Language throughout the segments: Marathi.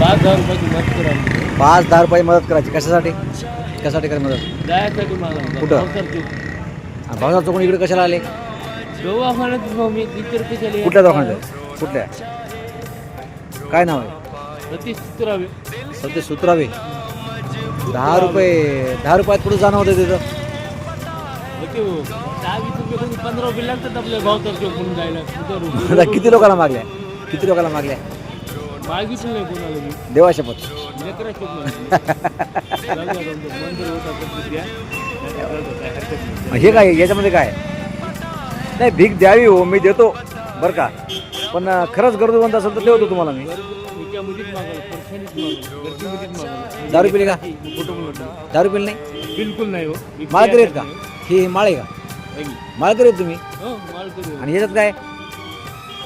पाच हजार रुपयाची मदत करा पाच दहा रुपये मदत करायची. कशासाठी? कशासाठी करायची मदत? जायसाठी कुठं? कुठं भाऊसाहेब चौकून इकडे कशाला आले? दवाखान्यात भाऊ मी कशाला कुठल्या दवाखान्यात? कुठल्या? काय नाव आहे? सतीश चित्रावे सध्या सुत्रावे. दहा रुपये दहा रुपयात पुढे जाणं होतं तिथं? होते हो दहा वीस रुपये कधी पंधरा रुपये लागतात आपल्या गावतर चौक म्हणून जायला. कुठं आता किती लोकांना मागल्या? किती लोकांना मागल्या? मागितलं नाही कोणाला मी देवा शपथ लेकरा चौक नाही मंदिर होता तर द्या काय हरकत नाही हे काय याच्यामध्ये काय? नाही भीक द्यावी हो मी देतो बरं का. पण अं, खरंच गरजवंत असेल तर देतो तुम्हाला मी. याच्यामध्येच मागायला परशानीच मागायला गर्दीमध्येच मागायला दारू पिली का? कुठं दारू पिली नाही? बिलकुल नाही हो. माळकरी आहेत का? हे माळे का. माळकरी आहेत तुम्ही? हो हो. आणि याच्यात काय?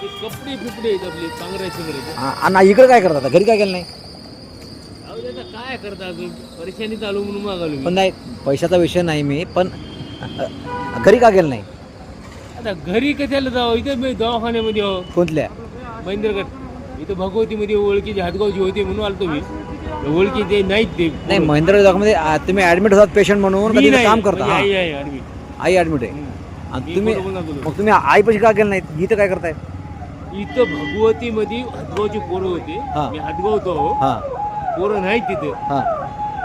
ते कपडे फिपडे आहेत आपले आ- आणि इकडे काय करतात? घरी काय केलं नाही? अहो त्याचा काय करता अजून? परेशानी चालू म्हणून मागालो मी. पण नाही पैशाचा विषय नाही मी पण अ, अ, घरी का गेलं नाही? आता घरी कशाला जावं? इथं मी दवाखान्यामध्ये हो कोणत्या? महेंद्रगड. इथं भगवतीमध्ये ओळखीचे हातगावची होते म्हणून आलतो मी. ओळखी ते नाहीत ते नाही महेंद्र दवाखान्यामध्ये आ, तुम्ही ऍडमिट होतात पेशंट म्हणून का मी तिथे नाही, काम करता? माझी हा. आई आहे आडवी. आई ऍडमिट आहे. आणि तुम्ही तुला. मग तुम्ही आई पैसे का गेलं नाही इथं काय करताय? इथं भगवतीमध्ये हातगावची पोरं होते. हा. मी हातगावतो हो हा. पोरं नाहीत तिथे. हा.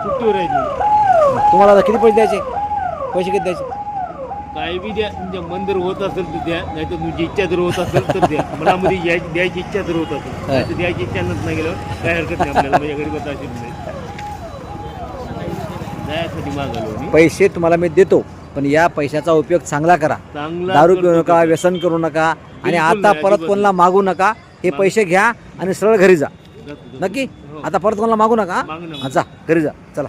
सुट्टीवर आहेत तुम्हाला आता किती पैसे द्यायचे? पैसे किती द्यायचे? काय बी द्या तुमच्या मन जर होत असेल तर द्या नाही तर तुमची इच्छा जर होत असेल तर द्या. मनामध्ये यायची द्यायची इच्छा जर होत असेल. नाही तर द्यायची इच्छा नस नाही गेलं काय हरकत नाही आपल्याला माझ्या गरीबात असेल नाही जायसाठी मागालो मी. पैसे तुम्हाला मी देतो. पण या पैशाचा उपयोग चांगला करा चांगला दारू पिऊ करतो नका. व्यसन करू नका आणि बिलकुल आता नाही, परत अजिबात कोणाला मागू नका हे पैसे घ्या आणि सरळ घरी जा जातो, जातो. नक्की हो. आता परत कोणाला मागू नका मागू नका. हा, जा घरी जा चला